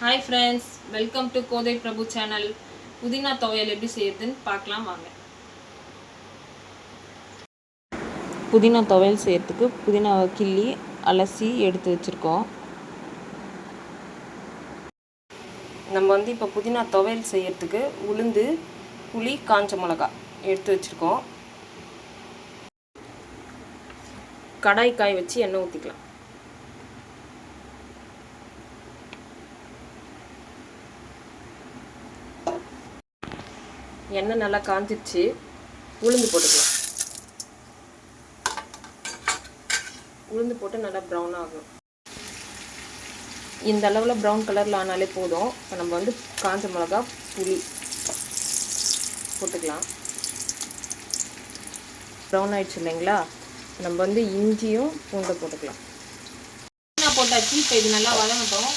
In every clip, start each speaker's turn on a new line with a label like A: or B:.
A: Hi friends welcome to Kothai Prabhu channel புதினா துவையல் எப்படி செய்யறதுன்னு பார்க்கலாம் வாங்க. புதினா துவையல் செய்யறதுக்கு புதினாவை கிள்ளி அலசி எடுத்து வச்சுருக்கோம். நம்ம வந்து இப்போ புதினா துவையல் செய்யறதுக்கு உளுந்து புளி காஞ்ச மிளகா எடுத்து வச்சுருக்கோம். கடாய் காய் வச்சு எண்ணெய் ஊற்றிக்கலாம் எண்ணெய் நல்லா காஞ்சிடுச்சு உளுந்து போட்டுக்கலாம். உளுந்து போட்டு நல்லா ப்ரௌன் ஆகும். இந்த அளவில் ப்ரௌன் கலரில் ஆனாலே போதும். இப்போ நம்ம வந்து காஞ்ச மிளகா புளி போட்டுக்கலாம். ப்ரௌன் ஆயிடுச்சு இல்லைங்களா? நம்ம வந்து இஞ்சியும் பூண்டை போட்டுக்கலாம். நான் போட்டாச்சு. இப்போ இது நல்லா வதங்கட்டும்.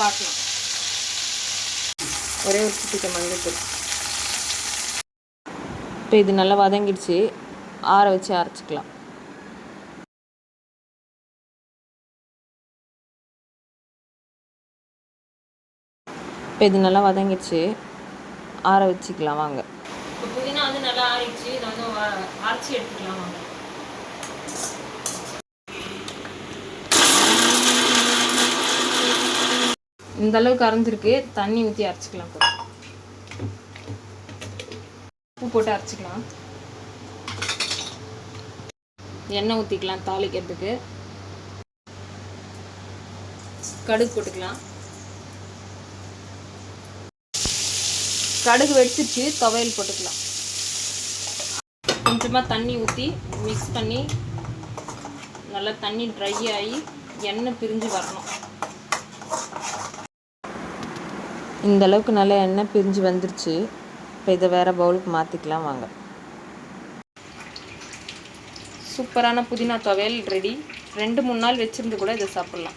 A: பார்க்கலாம். ஒரே ஒரு சிட்டிக்க மஞ்சள் இப்போ இது நல்லா வதங்கிடுச்சு. ஆற வச்சு அரைச்சிக்கலாம். இப்போ இது நல்லா வதங்கிடுச்சு. ஆற வச்சுக்கலாம் வாங்க. இப்போ புதினா வந்து நல்லா ஆறிடுச்சு. இதை வந்து அரைச்சி எடுத்துக்கலாம் வாங்க. இந்த அளவுக்கு அரைஞ்சிருக்கு. தண்ணி ஊற்றி அரைச்சிக்கலாம் உப்பு போட்டு அரைச்சிக்கலாம். எண்ணெய் ஊற்றிக்கலாம் தாளிக்கிறதுக்கு. கடுகு போட்டுக்கலாம். கடுகு வெடிச்சிருச்சு துவையல் போட்டுக்கலாம். கொஞ்சமாக தண்ணி ஊற்றி மிக்ஸ் பண்ணி நல்லா தண்ணி ட்ரை ஆகி எண்ணெய் பிரிஞ்சு வரணும். இந்த அளவுக்கு நல்லா எண்ணெய் பிரிஞ்சு வந்துருச்சு. இப்போ இதை வேறு பவுலுக்கு மாற்றிக்கலாம் வாங்க. சூப்பரான புதினா துவையல் ரெடி ரெண்டு மூணு நாள் வச்சுருந்து கூட இதை சாப்பிட்லாம்.